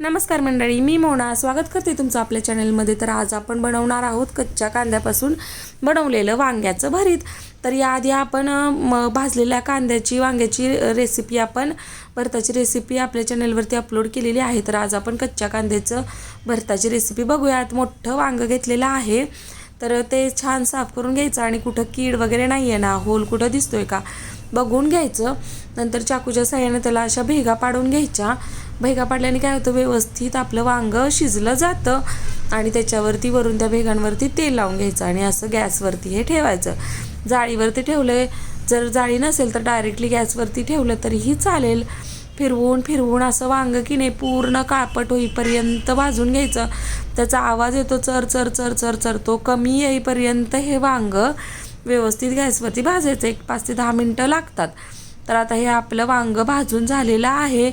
नमस्कार मंडळी मी मोना. स्वागत करते तुमचं आपल्या चॅनलमध्ये. तर आज आपण बनवणार आहोत कच्च्या कांद्यापासून बनवलेलं वांग्याचं भरीत. तर याआधी आपण भाजलेल्या कांद्याची वांग्याची रेसिपी आपण भरताची रेसिपी आपल्या चॅनलवरती अपलोड केलेली आहे. तर आज आपण कच्च्या कांद्याचं भरताची रेसिपी बघूयात. मोठं वांगं घेतलेलं आहे. तर ते छान साफ करून घ्यायचं आणि कुठं कीड वगैरे नाही आहे ना होल कुठं दिसतोय का बघून घ्यायचं. नंतर चाकूच्या साह्याने त्याला अशा भेगा पाडून घ्यायच्या. भेगा पाडल्याने काय होतं व्यवस्थित आपलं वांगं शिजलं जातं आणि त्याच्यावरती वरून त्या भेगांवरती तेल लावून घ्यायचं आणि असं गॅसवरती हे ठेवायचं. जाळीवरती ठेवलं जर जाळी नसेल तर डायरेक्टली गॅसवरती ठेवलं तरीही चालेल. फिरवून फिरवून असं वांग की नाही पूर्ण काळपट होईपर्यंत भाजून घ्यायचं. त्याचा आवाज येतो चर चर चर चर चर. तो कमी येईपर्यंत हे वांग व्यवस्थित गॅसवरती भाजायचं. एक पाच ते दहा मिनटं लागतात. तर आता हे आपलं वांग भाजून झालेलं आहे.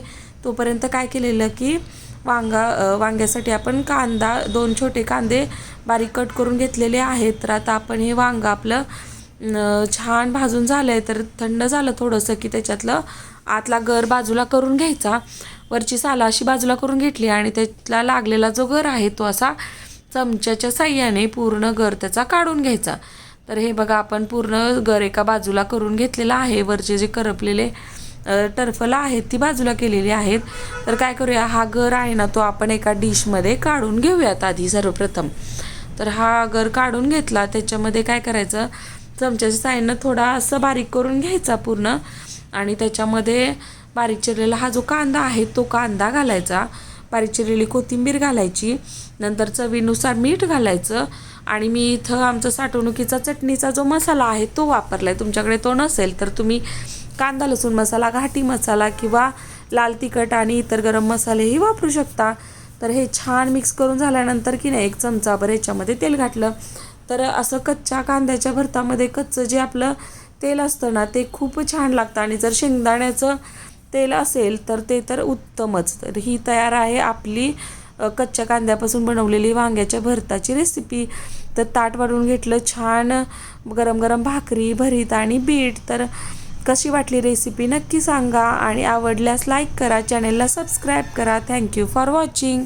तोपर्यंत काय केलेलं की वांगा वांग्यासाठी आपण कांदा दोन छोटे कांदे बारीक कट करून घेतलेले आहेत. तर आता आपण हे वांगा आपलं छान भाजून झालं आहे तर थंड झालं थोडंसं की त्याच्यातलं आतला गर बाजूला करून घ्यायचा. वरची साला अशी बाजूला करून घेतली आणि त्यातला लागलेला जो गर आहे तो असा चमच्याच्या साह्याने पूर्ण गर त्याचा काढून घ्यायचा. तर हे बघा आपण पूर्ण गर एका बाजूला करून घेतलेला आहे. वरचे जे करपलेले टरफलं आहेत ती बाजूला केलेली आहेत. तर काय करूया हा गर आहे ना तो आपण एका डिशमध्ये काढून घेऊयात आधी सर्वप्रथम. तर हा गर काढून घेतला त्याच्यामध्ये काय करायचं चमच्याच्या साईडनं थोडा असं बारीक करून घ्यायचा पूर्ण. आणि त्याच्यामध्ये बारीक चिरलेला हा जो कांदा आहे तो कांदा घालायचा. बारीक चिरलेली कोथिंबीर घालायची. नंतर चवीनुसार मीठ घालायचं. आणि मी इथं आमचा साठवणुकीचा चटणीचा जो मसाला आहे तो वापरला आहे तुमच्याकडे तो नसेल तर तुम्ही कांदा लसूण मसाला घाटी मसाला किंवा लाल तिखट आणि इतर गरम मसालेही वापरू शकता. तर हे छान मिक्स करून झाल्यानंतर की नाही एक चमचाभर याच्यामध्ये तेल घातलं. तर असं कच्च्या कांद्याच्या भरतामध्ये कच्चं जे आपलं तेल असतं ना ते खूप छान लागतं. आणि जर शेंगदाण्याचं तेल असेल तर ते तर उत्तमच. तर ही तयार आहे आपली कच्च्या कांद्यापासून बनवलेली वांग्याच्या भरताची रेसिपी तर ताट वाढून घेतलं छान गरम गरम भाकरी भरीत आणि बीट. तर कशी वाटली रेसिपी नक्की सांगा आणि आवडल्यास लाईक करा चॅनेलला सबस्क्राईब करा. Thank you for watching